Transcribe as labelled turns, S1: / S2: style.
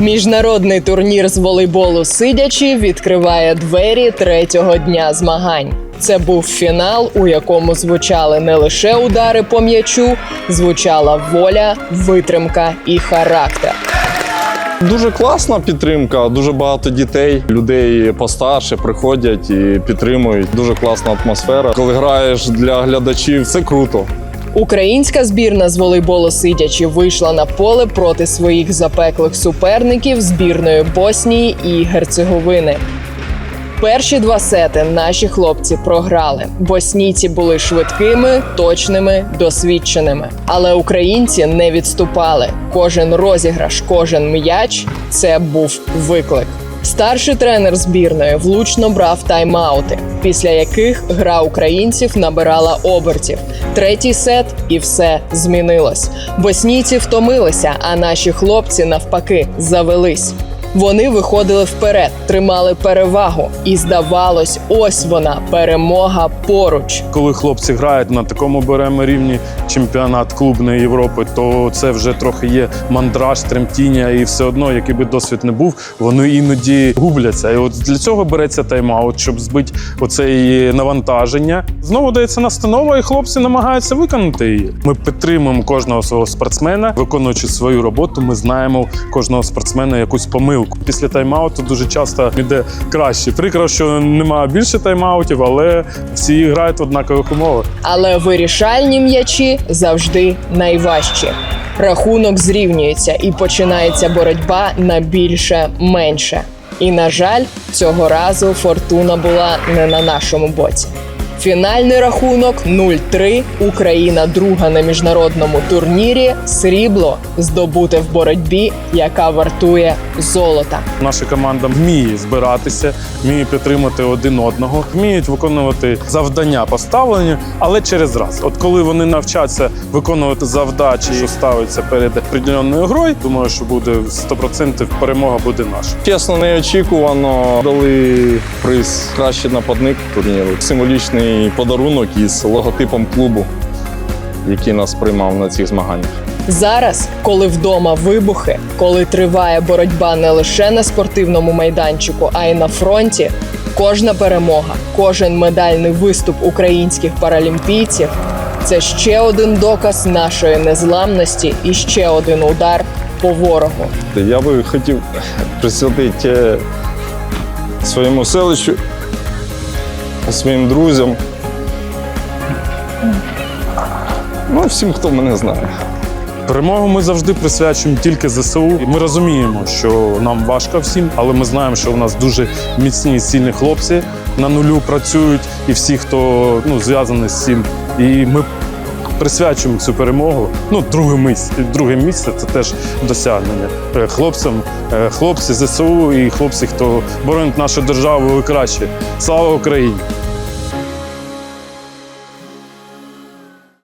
S1: Міжнародний турнір з волейболу сидячи відкриває двері третього дня змагань. Це був фінал, у якому звучали не лише удари по м'ячу, звучала воля, витримка і характер.
S2: Дуже класна підтримка, дуже багато дітей, людей постарше приходять і підтримують. Дуже класна атмосфера. Коли граєш для глядачів, це круто.
S1: Українська збірна з волейболу сидячи вийшла на поле проти своїх запеклих суперників збірної Боснії і Герцеговини. Перші два сети наші хлопці програли. Боснійці були швидкими, точними, досвідченими. Але українці не відступали. Кожен розіграш, кожен м'яч це був виклик. Старший тренер збірної влучно брав тайм-аути, після яких гра українців набирала обертів. Третій сет і все змінилось. Боснійці втомилися, а наші хлопці навпаки завелись. Вони виходили вперед, тримали перевагу, і здавалось, ось вона перемога поруч.
S3: Коли хлопці грають на такому беремо рівні чемпіонат клубної Європи, то це вже трохи є мандраж, тремтіння, і все одно, який би досвід не був, вони іноді губляться. І от для цього береться тайм-аут, щоб збити оце її навантаження. Знову дається настанова, і хлопці намагаються виконати її. Ми підтримуємо кожного свого спортсмена, виконуючи свою роботу. Ми знаємо кожного спортсмена якусь помилку. Після тайм-ауту дуже часто йде краще. Прикро, що немає більше тайм-аутів, але всі грають в однакових умовах.
S1: Але вирішальні м'ячі завжди найважчі. Рахунок зрівнюється і починається боротьба на більше менше. І на жаль, цього разу фортуна була не на нашому боці. Фінальний рахунок 0-3. Україна друга на міжнародному турнірі. Срібло здобуте в боротьбі, яка вартує золота.
S3: Наша команда вміє збиратися, вміє підтримати один одного, вміють виконувати завдання поставлені, але через раз. От коли вони навчаться виконувати завдачі, що ставиться перед определеною грою, думаю, що буде 100% перемога буде наша.
S2: Чесно, неочікувано дали приз кращий нападник турніру. Символічний подарунок із логотипом клубу, який нас приймав на цих змаганнях.
S1: Зараз, коли вдома вибухи, коли триває боротьба не лише на спортивному майданчику, а й на фронті, кожна перемога, кожен медальний виступ українських паралімпійців це ще один доказ нашої незламності і ще один удар по ворогу.
S2: Я би хотів присвятити е, своєму селищу, своїм друзям. Ну, всім, хто мене знає.
S3: Перемогу ми завжди присвячуємо тільки ЗСУ. І Ми розуміємо, що нам важко всім, але ми знаємо, що у нас дуже міцні, сильні хлопці на нулю працюють, і всі, хто ну, зв'язаний з цим. І ми присвячуємо цю перемогу. Ну, друге місце, друге місце це теж досягнення. Е, Хлопцям, е, хлопці ЗСУ і хлопці, хто боронить нашу державу, краще. Слава Україні!